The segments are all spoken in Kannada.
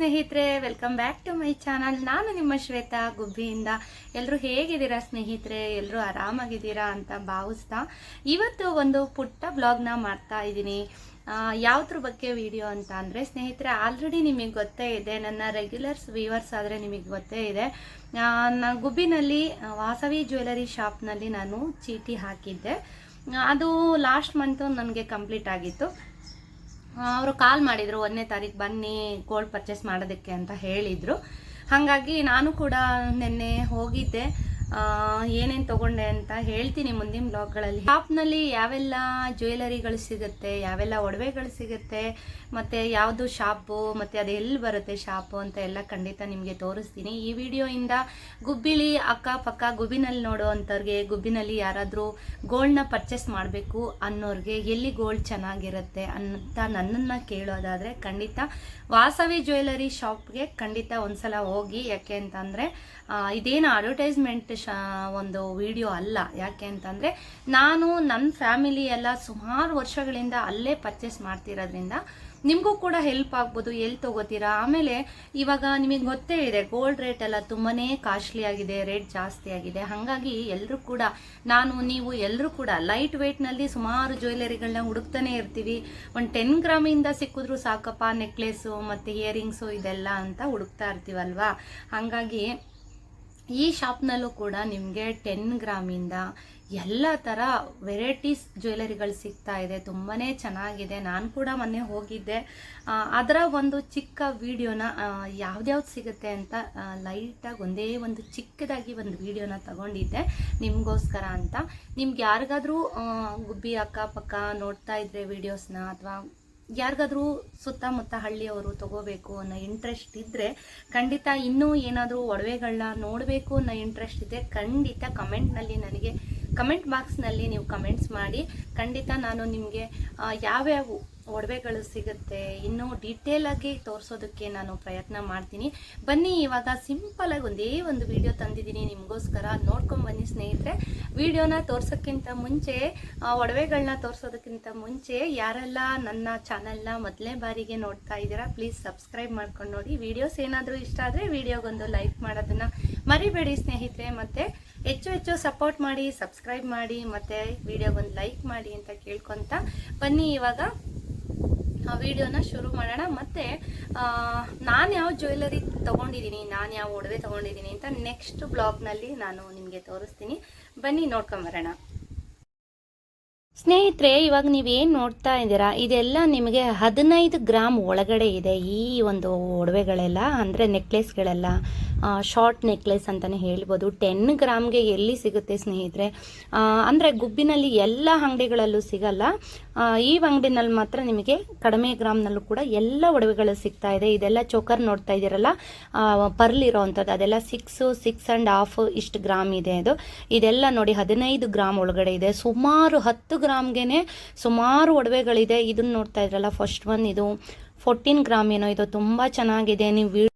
ಸ್ನೇಹಿತರೆ welcome back to my channel ನಾನು ನಿಮ್ಮ ಶ್ವೇತಾ ಗುಬ್ಬಿಯಿಂದ. ಎಲ್ಲರೂ ಹೇಗಿದ್ದೀರಾ ಸ್ನೇಹಿತರೆ? ಎಲ್ಲರೂ ಆರಾಮಾಗಿದ್ದೀರಾ ಅಂತ ಭಾವಿಸ್ತಾ ಇವತ್ತು ಒಂದು ಪುಟ್ಟ ಬ್ಲಾಗ್ನ ಮಾಡ್ತಾ ಇದ್ದೀನಿ. ಯಾವುದ್ರ ಬಗ್ಗೆ ವಿಡಿಯೋ ಅಂತ ಅಂದರೆ, ಸ್ನೇಹಿತರೆ ಆಲ್ರೆಡಿ ನಿಮಗೆ ಗೊತ್ತೇ ಇದೆ. ನನ್ನ ರೆಗ್ಯುಲರ್ಸ್ ವ್ಯೂವರ್ಸ್ ಆದರೆ ನಿಮಗೆ ಗೊತ್ತೇ ಇದೆ. ನಾನು ಗುಬ್ಬಿನಲ್ಲಿ ವಾಸವಿ ಜ್ಯುವೆಲರಿ ಶಾಪ್ನಲ್ಲಿ ನಾನು ಚೀಟಿ ಹಾಕಿದ್ದೆ. ಅದು ಲಾಸ್ಟ್ ಮಂತು ನನಗೆ ಕಂಪ್ಲೀಟ್ ಆಗಿತ್ತು. ಅವರು ಕಾಲ್ ಮಾಡಿದರು, ಒಂದನೇ ತಾರೀಕು ಬನ್ನಿ ಗೋಲ್ಡ್ ಪರ್ಚೇಸ್ ಮಾಡೋದಕ್ಕೆ ಅಂತ ಹೇಳಿದರು. ಹಾಗಾಗಿ ನಾನು ಕೂಡ ನಿನ್ನೆ ಹೋಗಿದ್ದೆ. ಏನೇನು ತಗೊಂಡೆ ಅಂತ ಹೇಳ್ತೀನಿ ಮುಂದಿನ ಬ್ಲಾಗ್ಗಳಲ್ಲಿ ಶಾಪ್ನಲ್ಲಿ ಯಾವೆಲ್ಲ ಜ್ಯುವೆಲರಿಗಳು ಸಿಗುತ್ತೆ, ಯಾವೆಲ್ಲ ಒಡವೆಗಳು ಸಿಗುತ್ತೆ, ಮತ್ತು ಯಾವುದು ಶಾಪು ಮತ್ತು ಅದು ಎಲ್ಲಿ ಬರುತ್ತೆ ಶಾಪು ಅಂತ ಎಲ್ಲ ಖಂಡಿತ ನಿಮಗೆ ತೋರಿಸ್ತೀನಿ. ಈ ವಿಡಿಯೋಯಿಂದ ಗುಬ್ಬಿಲಿ ಅಕ್ಕಪಕ್ಕ ಗುಬ್ಬಿನಲ್ಲಿ ನೋಡುವಂಥವ್ರಿಗೆ ಗುಬ್ಬಿನಲ್ಲಿ ಯಾರಾದರೂ ಗೋಲ್ಡ್ನ ಪರ್ಚೇಸ್ ಮಾಡಬೇಕು ಅನ್ನೋರಿಗೆ ಎಲ್ಲಿ ಗೋಲ್ಡ್ ಚೆನ್ನಾಗಿರುತ್ತೆ ಅಂತ ನನ್ನನ್ನು ಕೇಳೋದಾದರೆ ಖಂಡಿತ ವಾಸವಿ ಜ್ಯುವೆಲರಿ ಶಾಪ್ಗೆ ಖಂಡಿತ ಒಂದ್ಸಲ ಹೋಗಿ. ಯಾಕೆ ಅಂತಂದರೆ ಇದೇನು ಅಡ್ವರ್ಟೈಸ್ಮೆಂಟ್ ಶಾ, ಒಂದು ವಿಡಿಯೋ ಅಲ್ಲ. ಯಾಕೆ ಅಂತಂದರೆ, ನಾನು ನನ್ನ ಫ್ಯಾಮಿಲಿ ಎಲ್ಲ ಸುಮಾರು ವರ್ಷಗಳಿಂದ ಅಲ್ಲೇ ಪರ್ಚೇಸ್ ಮಾಡ್ತಿರೋದ್ರಿಂದ ನಿಮಗೂ ಕೂಡ ಹೆಲ್ಪ್ ಆಗ್ಬೋದು ಎಲ್ಲಿ ತೊಗೋತೀರಾ? ಆಮೇಲೆ ಇವಾಗ ನಿಮಗೆ ಗೊತ್ತೇ ಇದೆ ಗೋಲ್ಡ್ ರೇಟ್ ಎಲ್ಲ ತುಂಬಾ ಕಾಸ್ಟ್ಲಿ ಆಗಿದೆ ರೇಟ್ ಜಾಸ್ತಿ ಆಗಿದೆ. ಹಾಗಾಗಿ ಎಲ್ಲರೂ ಕೂಡ, ನಾನು, ನೀವು ಎಲ್ಲರೂ ಕೂಡ ಲೈಟ್ ವೆಯ್ಟ್ನಲ್ಲಿ ಸುಮಾರು ಜ್ಯುವೆಲರಿಗಳನ್ನ ಹುಡುಕ್ತಾನೆ ಇರ್ತೀವಿ. ಒಂದು ಟೆನ್ ಗ್ರಾಮಿಂದ ಸಿಕ್ಕಿದ್ರು ಸಾಕಪ್ಪ ನೆಕ್ಲೆಸ್ಸು ಮತ್ತು ಇಯರಿಂಗ್ಸು ಇದೆಲ್ಲ ಅಂತ ಹುಡುಕ್ತಾ ಇರ್ತೀವಲ್ವಾ? ಹಾಗಾಗಿ ಈ ಶಾಪ್ನಲ್ಲೂ ಕೂಡ ನಿಮಗೆ ಟೆನ್ ಗ್ರಾಮಿಂದ ಎಲ್ಲ ಥರ ವೆರೈಟೀಸ್ ಜ್ಯುವೆಲರಿಗಳು ಸಿಗ್ತಾ ಇದೆ. ತುಂಬಾ ಚೆನ್ನಾಗಿದೆ. ನಾನು ಕೂಡ ಮೊನ್ನೆ ಹೋಗಿದ್ದೆ. ಅದರ ಒಂದು ಚಿಕ್ಕ ವಿಡಿಯೋನ ಯಾವ್ದ್ಯಾವ್ದು ಸಿಗುತ್ತೆ ಅಂತ ಲೈಟಾಗಿ ಒಂದೇ ಒಂದು ಚಿಕ್ಕದಾಗಿ ಒಂದು ವಿಡಿಯೋನ ತಗೊಂಡಿದ್ದೆ ನಿಮಗೋಸ್ಕರ ಅಂತ. ನಿಮ್ಗೆ ಯಾರಿಗಾದರೂ ಗುಬ್ಬಿ ಅಕ್ಕಪಕ್ಕ ನೋಡ್ತಾ ಇದ್ರೆ ವಿಡಿಯೋಸ್ನ ಅಥವಾ ಯಾರಿಗಾದ್ರೂ ಸುತ್ತಮುತ್ತ ಹಳ್ಳಿಯವರು ತಗೋಬೇಕು ಅನ್ನೋ ಇಂಟ್ರೆಸ್ಟ್ ಇದ್ದರೆ ಖಂಡಿತ ಇನ್ನೂ ಏನಾದರೂ ಒಡವೆಗಳನ್ನ ನೋಡಬೇಕು ಅನ್ನೋ ಇಂಟ್ರೆಸ್ಟ್ ಇದೆ ಖಂಡಿತ ಕಮೆಂಟ್ನಲ್ಲಿ ನನಗೆ ಕಮೆಂಟ್ ಬಾಕ್ಸ್ನಲ್ಲಿ ನೀವು ಕಮೆಂಟ್ಸ್ ಮಾಡಿ. ಖಂಡಿತ ನಾನು ನಿಮಗೆ ಯಾವ್ಯಾವ ಒಡವೆಗಳು ಸಿಗುತ್ತೆ ಇನ್ನೂ ಡೀಟೇಲ್ ಆಗಿ ತೋರಿಸೋದಕ್ಕೆ ನಾನು ಪ್ರಯತ್ನ ಮಾಡ್ತೀನಿ. ಬನ್ನಿ, ಇವಾಗ ಸಿಂಪಲ್ ಆಗಿ ಒಂದೇ ಒಂದು ವಿಡಿಯೋ ತಂದಿದ್ದೀನಿ ನಿಮಗೋಸ್ಕರ. ನೋಡ್ಕೊಂಬನ್ನಿ ಸ್ನೇಹಿತರೆ. ವಿಡಿಯೋನ ತೋರ್ಸೋಕ್ಕಿಂತ ಮುಂಚೆ ಒಡವೆಗಳನ್ನ ತೋರಿಸೋದಕ್ಕಿಂತ ಮುಂಚೆ ಯಾರೆಲ್ಲ ನನ್ನ ಚಾನಲ್ನ ಮೊದಲನೇ ಬಾರಿಗೆ ನೋಡ್ತಾ ಇದ್ದೀರಾ, ಪ್ಲೀಸ್ ಸಬ್ಸ್ಕ್ರೈಬ್ ಮಾಡ್ಕೊಂಡು ನೋಡಿ. ವಿಡಿಯೋಸ್ ಏನಾದರೂ ಇಷ್ಟ ಆದರೆ ವಿಡಿಯೋಗೊಂದು ಲೈಕ್ ಮಾಡೋದನ್ನು ಮರಿಬೇಡಿ ಸ್ನೇಹಿತರೆ. ಮತ್ತೆ ಹೆಚ್ಚು ಹೆಚ್ಚು ಸಪೋರ್ಟ್ ಮಾಡಿ ಸಬ್ಸ್ಕ್ರೈಬ್ ಮಾಡಿ, ಮತ್ತೆ ವಿಡಿಯೋಗೊಂದು ಲೈಕ್ ಮಾಡಿ ಅಂತ ಕೇಳ್ಕೊಂತ ಬನ್ನಿ ಇವಾಗ. ವಿಡಿಯೋನ ಶುರು ಮಾಡೋಣ. ಮತ್ತೆ ನಾನು ಯಾವ ಜ್ಯುವೆಲರಿ ತಗೊಂಡಿದ್ದೀನಿ ನಾನು ಯಾವ ಒಡವೆ ತಗೊಂಡಿದ್ದೀನಿ ಅಂತ ನೆಕ್ಸ್ಟ್ ಬ್ಲಾಗ್ನಲ್ಲಿ ನಾನು ನಿಮಗೆ ತೋರಿಸ್ತೀನಿ. ಬನ್ನಿ ನೋಡ್ಕೊಂಬರೋಣ ಸ್ನೇಹಿತರೆ, ಇವಾಗ ನೀವೇನು ನೋಡ್ತಾ ಇದ್ದೀರಾ? ಇದೆಲ್ಲ ನಿಮಗೆ ಹದಿನೈದು ಗ್ರಾಮ್ ಒಳಗಡೆ ಇದೆ ಈ ಒಂದು ಒಡವೆಗಳೆಲ್ಲ, ಅಂದರೆ ನೆಕ್ಲೆಸ್ಗಳೆಲ್ಲ ಶಾರ್ಟ್ ನೆಕ್ಲೆಸ್ ಅಂತಲೇ ಹೇಳ್ಬೋದು. ಟೆನ್ ಗ್ರಾಮ್ಗೆ ಎಲ್ಲಿ ಸಿಗುತ್ತೆ ಸ್ನೇಹಿತರೆ? ಅಂದರೆ ಗುಬ್ಬಿನಲ್ಲಿ ಎಲ್ಲ ಅಂಗಡಿಗಳಲ್ಲೂ ಸಿಗಲ್ಲ. ಈ ಅಂಗಡಿನಲ್ಲಿ ಮಾತ್ರ ನಿಮಗೆ ಕಡಿಮೆ ಗ್ರಾಮ್ನಲ್ಲೂ ಕೂಡ ಎಲ್ಲ ಒಡವೆಗಳು ಸಿಗ್ತಾ ಇದೆ. ಇದೆಲ್ಲ ಚೋಕರ್ ನೋಡ್ತಾ ಇದ್ದೀರಲ್ಲ? ಪರ್ಲ್ ಇರೋವಂಥದ್ದು. ಅದೆಲ್ಲ ಸಿಕ್ಸು ಸಿಕ್ಸ್ ಆ್ಯಂಡ್ ಹಾಫ್ ಇಷ್ಟು ಗ್ರಾಮ್ ಇದೆ ಅದು. ಇದೆಲ್ಲ ನೋಡಿ ಹದಿನೈದು ಗ್ರಾಮ್ ಒಳಗಡೆ ಇದೆ. ಸುಮಾರು ಹತ್ತು ಗ್ರಾಮ್ಗೆ ಸುಮಾರು ಒಡವೆಗಳಿದೆ. ಇದನ್ನ ನೋಡ್ತಾ ಇದ್ರಲ್ಲ ಫಸ್ಟ್ ಒನ್ ಇದು. ಫೋರ್ಟೀನ್ ಗ್ರಾಮ್ ಏನೋ ಇದು. ತುಂಬ ಚೆನ್ನಾಗಿದೆ. ನೀವು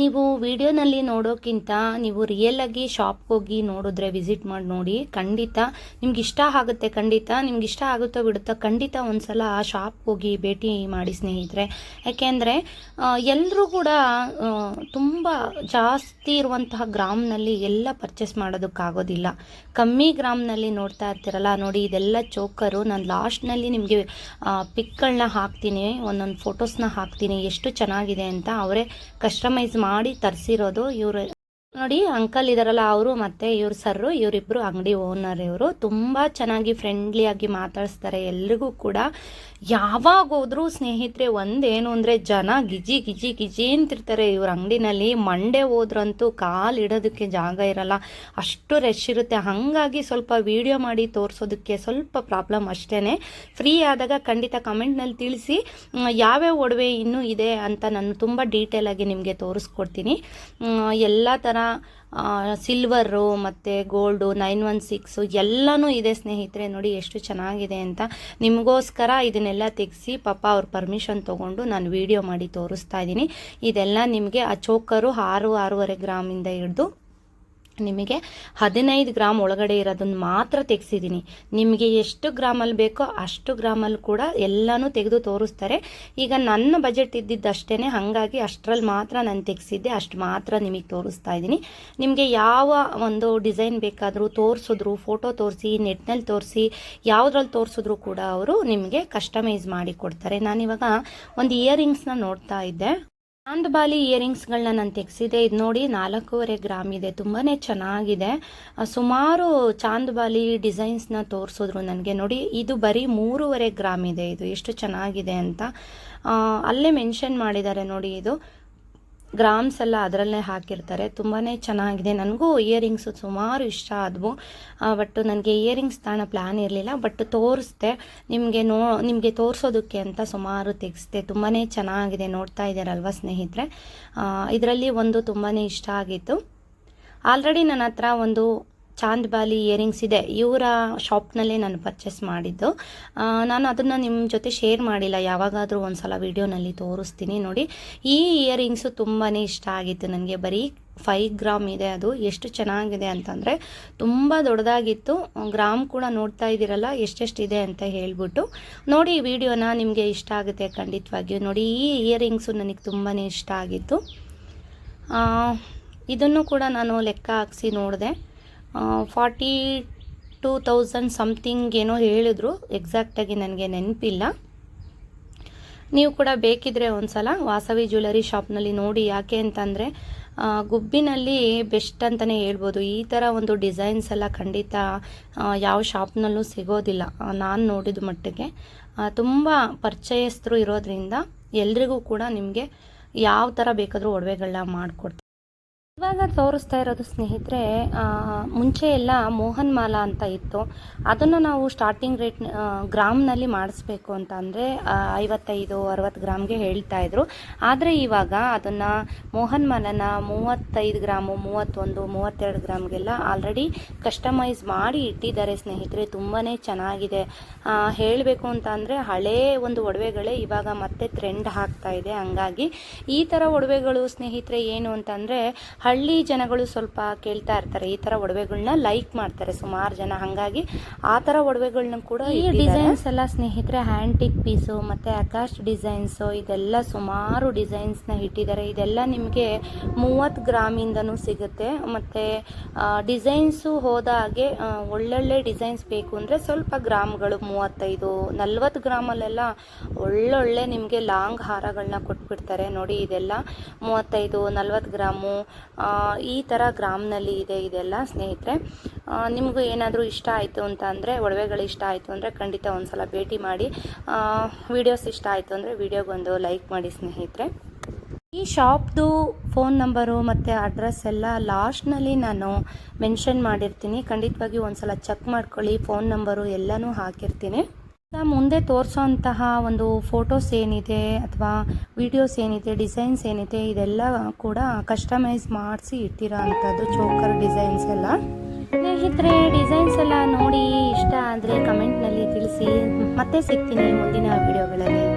ನೀವು ವಿಡಿಯೋನಲ್ಲಿ ನೋಡೋಕ್ಕಿಂತ ನೀವು ರಿಯಲ್ ಆಗಿ ಶಾಪ್ಗೆ ಹೋಗಿ ನೋಡಿದ್ರೆ ವಿಸಿಟ್ ಮಾಡಿ ನೋಡಿ, ಖಂಡಿತ ನಿಮ್ಗೆ ಇಷ್ಟ ಆಗುತ್ತೆ, ಖಂಡಿತ ನಿಮ್ಗೆ ಇಷ್ಟ ಆಗುತ್ತೋ ಬಿಡುತ್ತೋ ಖಂಡಿತ ಒಂದ್ಸಲ ಆ ಶಾಪ್ಗೆ ಹೋಗಿ ಭೇಟಿ ಮಾಡಿ ಸ್ನೇಹಿತರೆ. ಯಾಕೆಂದರೆ ಎಲ್ಲರೂ ಕೂಡ ತುಂಬ ಜಾಸ್ತಿ ಇರುವಂತಹ ಗ್ರಾಮ್ನಲ್ಲಿ ಎಲ್ಲ ಪರ್ಚೇಸ್ ಮಾಡೋದಕ್ಕಾಗೋದಿಲ್ಲ. ಕಮ್ಮಿ ಗ್ರಾಮ್ನಲ್ಲಿ ನೋಡ್ತಾ ಇರ್ತೀರಲ್ಲ, ನೋಡಿ ಇದೆಲ್ಲ ಚೋಕರು. ನಾನು ಲಾಸ್ಟ್ನಲ್ಲಿ ನಿಮಗೆ ಪಿಕ್ಗಳನ್ನ ಹಾಕ್ತೀನಿ, ಒಂದೊಂದು ಫೋಟೋಸ್ನ ಹಾಕ್ತೀನಿ, ಎಷ್ಟು ಚೆನ್ನಾಗಿದೆ ಅಂತ ಅವರೇ ಕಸ್ಟಮೈಸ್ ಮಾಡಿ ತರಿಸಿರೋದು ಇವರು ನೋಡಿ ಅಂಕಲ್ ಇದಾರಲ್ಲ ಅವರು ಮತ್ತೆ ಇವ್ರ ಸರ್ರು, ಇವರಿಬ್ರು ಅಂಗಡಿ ಓನರ್ ಇವರು. ತುಂಬ ಚೆನ್ನಾಗಿ ಫ್ರೆಂಡ್ಲಿ ಆಗಿ ಮಾತಾಡಿಸ್ತಾರೆ ಎಲ್ರಿಗೂ ಕೂಡ. ಯಾವಾಗ ಹೋದ್ರೂ ಸ್ನೇಹಿತರೆ ಒಂದೇನು ಅಂದರೆ ಜನ ಗಿಜಿ ಗಿಜಿ ಗಿಜಿ ಅಂತಿರ್ತಾರೆ ಇವ್ರ ಅಂಗಡಿನಲ್ಲಿ. ಮಂಡೆ ಹೋದ್ರಂತೂ ಕಾಲು ಇಡೋದಕ್ಕೆ ಜಾಗ ಇರಲ್ಲ. ಅಷ್ಟು ರಶ್ ಇರುತ್ತೆ. ಹಾಗಾಗಿ ಸ್ವಲ್ಪ ವಿಡಿಯೋ ಮಾಡಿ ತೋರಿಸೋದಕ್ಕೆ ಸ್ವಲ್ಪ ಪ್ರಾಬ್ಲಮ್ ಅಷ್ಟೇ ಫ್ರೀ ಆದಾಗ ಖಂಡಿತ ಕಮೆಂಟ್ನಲ್ಲಿ ತಿಳಿಸಿ ಯಾವ್ಯಾವ ಒಡವೆ ಇನ್ನೂ ಇದೆ? ಅಂತ ನಾನು ತುಂಬ ಡೀಟೇಲಾಗಿ ನಿಮಗೆ ತೋರಿಸ್ಕೊಡ್ತೀನಿ. ಎಲ್ಲ ಥರ ಸಿಲ್ವರು ಮತ್ತು ಗೋಲ್ಡು ನೈನ್ ಒನ್ ಸಿಕ್ಸು ಎಲ್ಲನೂ ಇದೆ ಸ್ನೇಹಿತರೆ ನೋಡಿ ಎಷ್ಟು ಚೆನ್ನಾಗಿದೆ ಅಂತ. ನಿಮಗೋಸ್ಕರ ಇದನ್ನೆಲ್ಲ ತೆಗೆಸಿ ಪಾಪ ಅವ್ರ ಪರ್ಮಿಷನ್ ತೊಗೊಂಡು ನಾನು ವಿಡಿಯೋ ಮಾಡಿ ತೋರಿಸ್ತಾ ಇದ್ದೀನಿ. ಇದೆಲ್ಲ ನಿಮಗೆ ಆ ಚೋಕರು ಆರು ಆರೂವರೆ ಗ್ರಾಮಿಂದ ಹಿಡಿದು ನಿಮಗೆ ಹದಿನೈದು ಗ್ರಾಮ್ ಒಳಗಡೆ ಇರೋದನ್ನ ಮಾತ್ರ ತೆಗೆಸಿದ್ದೀನಿ. ನಿಮಗೆ ಎಷ್ಟು ಗ್ರಾಮಲ್ಲಿ ಬೇಕೋ ಅಷ್ಟು ಗ್ರಾಮಲ್ಲಿ ಕೂಡ ಎಲ್ಲನೂ ತೆಗೆದು ತೋರಿಸ್ತಾರೆ. ಈಗ ನನ್ನ ಬಜೆಟ್ ಇದ್ದಿದ್ದಷ್ಟೇ ಹಾಗಾಗಿ ಅಷ್ಟರಲ್ಲಿ ಮಾತ್ರ ನಾನು ತೆಗೆಸಿದ್ದೆ, ಅಷ್ಟು ಮಾತ್ರ ನಿಮಗೆ ತೋರಿಸ್ತಾ ಇದ್ದೀನಿ. ನಿಮಗೆ ಯಾವ ಒಂದು ಡಿಸೈನ್ ಬೇಕಾದರೂ ತೋರಿಸಿದ್ರು, ಫೋಟೋ ತೋರಿಸಿ, ನೆಟ್ನಲ್ಲಿ ತೋರಿಸಿ ಯಾವುದ್ರಲ್ಲಿ ತೋರಿಸಿದ್ರು ಕೂಡ ಅವರು ನಿಮಗೆ ಕಸ್ಟಮೈಸ್ ಮಾಡಿ ಕೊಡ್ತಾರೆ. ನಾನಿವಾಗ ಒಂದು ಇಯರಿಂಗ್ಸ್ನ ನೋಡ್ತಾ ಇದ್ದೆ. ಬಾಲಿ ಇಯರಿಂಗ್ಸ್ಗಳನ್ನ ನಾನು ತೆಗೆಸಿದೆ. ಇದು ನೋಡಿ ನಾಲ್ಕೂವರೆ ಗ್ರಾಮ್ ಇದೆ. ತುಂಬಾ ಚೆನ್ನಾಗಿದೆ. ಸುಮಾರು ಸುಮಾರು ಚಾಂದ್ಬಾಲಿ ಡಿಸೈನ್ಸ್ನ ತೋರಿಸಿದ್ರು ನನಗೆ. ನೋಡಿ, ಇದು ಬರೀ ಮೂರುವರೆ ಗ್ರಾಮ್ ಇದೆ. ಇದು ಎಷ್ಟು ಚೆನ್ನಾಗಿದೆ ಅಂತ. ಅಲ್ಲೇ ಮೆನ್ಷನ್ ಮಾಡಿದ್ದಾರೆ ನೋಡಿ ಇದು. ಗ್ರಾಮ್ಸ್ ಎಲ್ಲ ಅದರಲ್ಲೇ ಹಾಕಿರ್ತಾರೆ. ತುಂಬಾ ಚೆನ್ನಾಗಿದೆ. ನನಗೂ ಇಯರಿಂಗ್ಸು ಸುಮಾರು ಇಷ್ಟ ಆದವು. ಬಟ್ ನನಗೆ ಇಯರಿಂಗ್ಸ್ ತಾಣ ಪ್ಲ್ಯಾನ್ ಇರಲಿಲ್ಲ. ಬಟ್ ತೋರಿಸ್ದೆ. ನಿಮಗೆ ನೋ, ನಿಮಗೆ ತೋರಿಸೋದಕ್ಕೆ ಅಂತ ಸುಮಾರು ತೆಗೆಸ್ದೆ. ತುಂಬಾ ಚೆನ್ನಾಗಿದೆ. ನೋಡ್ತಾ ಇದ್ದಾರಲ್ವ ಸ್ನೇಹಿತರೆ? ಇದರಲ್ಲಿ ಒಂದು ತುಂಬಾ ಇಷ್ಟ ಆಗಿತ್ತು ಆಲ್ರೆಡಿ ನನ್ನ ಹತ್ರ ಒಂದು ಚಾಂದ್ಬಾಲಿ ಇಯರಿಂಗ್ಸ್ ಇದೆ. ಇವರ ಶಾಪ್ನಲ್ಲೇ ನಾನು ಪರ್ಚೇಸ್ ಮಾಡಿದ್ದು. ನಾನು ಅದನ್ನು ನಿಮ್ಮ ಜೊತೆ ಶೇರ್ ಮಾಡಿಲ್ಲ. ಯಾವಾಗಾದರೂ ಒಂದು ಸಲ ವೀಡಿಯೋನಲ್ಲಿ ತೋರಿಸ್ತೀನಿ ನೋಡಿ. ಈ ಇಯರಿಂಗ್ಸು ತುಂಬಾ ಇಷ್ಟ ಆಗಿತ್ತು ನನಗೆ. ಬರೀ ಫೈವ್ ಗ್ರಾಮ್ ಇದೆ ಅದು. ಎಷ್ಟು ಚೆನ್ನಾಗಿದೆ ಅಂತಂದರೆ ತುಂಬ ದೊಡ್ಡದಾಗಿತ್ತು. ಗ್ರಾಮ್ ಕೂಡ ನೋಡ್ತಾ ಇದ್ದೀರಲ್ಲ ಎಷ್ಟೆಷ್ಟಿದೆ ಅಂತ ಹೇಳ್ಬಿಟ್ಟು. ನೋಡಿ ಈ ವಿಡಿಯೋನ ನಿಮಗೆ ಇಷ್ಟ ಆಗುತ್ತೆ ಖಂಡಿತವಾಗಿಯೂ. ನೋಡಿ ಈ ಇಯರಿಂಗ್ಸು ನನಗೆ ತುಂಬಾ ಇಷ್ಟ ಆಗಿತ್ತು. ಇದನ್ನು ಕೂಡ ನಾನು ಲೆಕ್ಕ ಹಾಕ್ಸಿ ನೋಡಿದೆ. ಫಾರ್ಟಿ ಟೂ ತೌಸಂಡ್ ಸಮಥಿಂಗ್ ಏನೋ ಹೇಳಿದ್ರು. ಎಕ್ಸಾಕ್ಟಾಗಿ ನನಗೆ ನೆನಪಿಲ್ಲ. ನೀವು ಕೂಡ ಬೇಕಿದ್ರೆ ಒಂದು ಸಲ ವಾಸವಿ ಜ್ಯುವೆಲರಿ ಶಾಪ್ನಲ್ಲಿ ನೋಡಿ ಯಾಕೆ ಅಂತಂದರೆ ಗುಬ್ಬಿನಲ್ಲಿ ಬೆಸ್ಟ್ ಅಂತಲೇ ಹೇಳ್ಬೋದು. ಈ ಥರ ಒಂದು ಡಿಸೈನ್ಸ್ ಎಲ್ಲ ಖಂಡಿತ ಯಾವ ಶಾಪ್ನಲ್ಲೂ ಸಿಗೋದಿಲ್ಲ. ನಾನು ನೋಡಿದ ಮಟ್ಟಿಗೆ. ತುಂಬ ಪರಿಚಯಸ್ಥರು ಇರೋದ್ರಿಂದ ಎಲ್ರಿಗೂ ಕೂಡ ನಿಮಗೆ ಯಾವ ಥರ ಬೇಕಾದರೂ ಒಡವೆಗಳನ್ನ ಮಾಡಿಕೊಡ್ತಾರೆ. ಇವಾಗ ತೋರಿಸ್ತಾ ಇರೋದು ಸ್ನೇಹಿತರೆ ಮುಂಚೆ ಎಲ್ಲ ಮೋಹನ್ ಮಾಲಾ ಅಂತ ಇತ್ತು. ಅದನ್ನು ನಾವು ಸ್ಟಾರ್ಟಿಂಗ್ ರೇಟ್ ಗ್ರಾಮ್ನಲ್ಲಿ ಮಾಡಿಸ್ಬೇಕು ಅಂತ ಅಂದರೆ ಐವತ್ತೈದು, ಅರವತ್ತು ಗ್ರಾಮ್ಗೆ ಹೇಳ್ತಾ ಇದ್ರು. ಆದರೆ ಇವಾಗ ಅದನ್ನು ಮೋಹನ್ ಮಾಲನ ಮೂವತ್ತೈದು ಗ್ರಾಮು, ಮೂವತ್ತೊಂದು, ಮೂವತ್ತೆರಡು ಗ್ರಾಮ್ಗೆಲ್ಲ ಆಲ್ರೆಡಿ ಕಸ್ಟಮೈಸ್ ಮಾಡಿ ಇಟ್ಟಿದ್ದಾರೆ ಸ್ನೇಹಿತರೆ. ತುಂಬಾ ಚೆನ್ನಾಗಿದೆ. ಹೇಳಬೇಕು ಅಂತ ಅಂದರೆ ಹಳೇ ಒಂದು ಒಡವೆಗಳೇ ಇವಾಗ ಮತ್ತೆ ಟ್ರೆಂಡ್ ಆಗ್ತಾ ಇದೆ. ಹಂಗಾಗಿ ಈ ಥರ ಒಡವೆಗಳು ಸ್ನೇಹಿತರೆ ಏನು ಅಂತಂದರೆ ಹಳ್ಳಿ ಜನಗಳು ಸ್ವಲ್ಪ ಕೇಳ್ತಾ ಇರ್ತಾರೆ ಈ ಥರ ಒಡವೆಗಳನ್ನ ಲೈಕ್ ಮಾಡ್ತಾರೆ ಸುಮಾರು ಜನ. ಹಾಗಾಗಿ ಆ ಥರ ಒಡವೆಗಳನ್ನ ಕೂಡ ಈ ಡಿಸೈನ್ಸ್ ಎಲ್ಲ ಸ್ನೇಹಿತರೆ ಹ್ಯಾಂಟಿಕ್ ಪೀಸು ಮತ್ತು ಆಕಾಶ್ ಡಿಸೈನ್ಸು ಇದೆಲ್ಲ ಸುಮಾರು ಡಿಸೈನ್ಸ್ನ ಇಟ್ಟಿದ್ದಾರೆ. ಇದೆಲ್ಲ ನಿಮಗೆ ಮೂವತ್ತು ಗ್ರಾಮಿಂದನೂ ಸಿಗುತ್ತೆ. ಮತ್ತು ಡಿಸೈನ್ಸು ಹೋದ ಹಾಗೆ ಒಳ್ಳೊಳ್ಳೆ ಡಿಸೈನ್ಸ್ ಬೇಕು ಅಂದರೆ ಸ್ವಲ್ಪ ಗ್ರಾಮ್ಗಳು ಮೂವತ್ತೈದು ನಲ್ವತ್ತು ಗ್ರಾಮಲ್ಲೆಲ್ಲ ಒಳ್ಳೊಳ್ಳೆ ನಿಮಗೆ ಲಾಂಗ್ ಹಾರಗಳನ್ನ ಕೊಟ್ಬಿಡ್ತಾರೆ. ನೋಡಿ ಇದೆಲ್ಲ ಮೂವತ್ತೈದು ನಲ್ವತ್ತು ಗ್ರಾಮು ಈ ಥರ ಗ್ರಾಮ್ನಲ್ಲಿ ಇದೆ ಇದೆಲ್ಲ ಸ್ನೇಹಿತರೆ. ನಿಮಗೂ ಏನಾದರೂ ಇಷ್ಟ ಆಯಿತು ಅಂತ ಅಂದರೆ, ಒಡವೆಗಳು ಇಷ್ಟ ಆಯಿತು ಅಂದರೆ ಖಂಡಿತ ಒಂದು ಸಲ ಭೇಟಿ ಮಾಡಿ. ವಿಡಿಯೋಸ್ ಇಷ್ಟ ಆಯಿತು ಅಂದರೆ ವಿಡಿಯೋಗೊಂದು ಲೈಕ್ ಮಾಡಿ ಸ್ನೇಹಿತರೆ. ಈ ಶಾಪ್ದು ಫೋನ್ ನಂಬರು ಮತ್ತು ಅಡ್ರೆಸ್ ಎಲ್ಲ ಲಾಸ್ಟ್ನಲ್ಲಿ ನಾನು ಮೆನ್ಷನ್ ಮಾಡಿರ್ತೀನಿ. ಖಂಡಿತವಾಗಿ ಒಂದು ಸಲ ಚೆಕ್ ಮಾಡ್ಕೊಳ್ಳಿ ಫೋನ್ ನಂಬರು ಎಲ್ಲನೂ ಹಾಕಿರ್ತೀನಿ. ಮುಂದೆ ತೋರಿಸೋಂತಹ ಒಂದು ಫೋಟೋಸ್ ಏನಿದೆ ಅಥವಾ ವಿಡಿಯೋಸ್ ಏನಿದೆ, ಡಿಸೈನ್ಸ್ ಏನಿದೆ, ಇದೆಲ್ಲ ಕೂಡ ಕಸ್ಟಮೈಸ್ ಮಾಡಿಸಿ ಇಟ್ಟಿರೋ ಅಂಥದ್ದು ಚೋಕರ್ ಡಿಸೈನ್ಸ್ ಎಲ್ಲ. ಸ್ನೇಹಿತರೆ, ಡಿಸೈನ್ಸ್ ಎಲ್ಲ ನೋಡಿ ಇಷ್ಟ ಆದರೆ ಕಮೆಂಟ್ನಲ್ಲಿ ತಿಳಿಸಿ. ಮತ್ತೆ ಸಿಗ್ತೀನಿ ಮುಂದಿನ ವಿಡಿಯೋಗಳಲ್ಲಿ.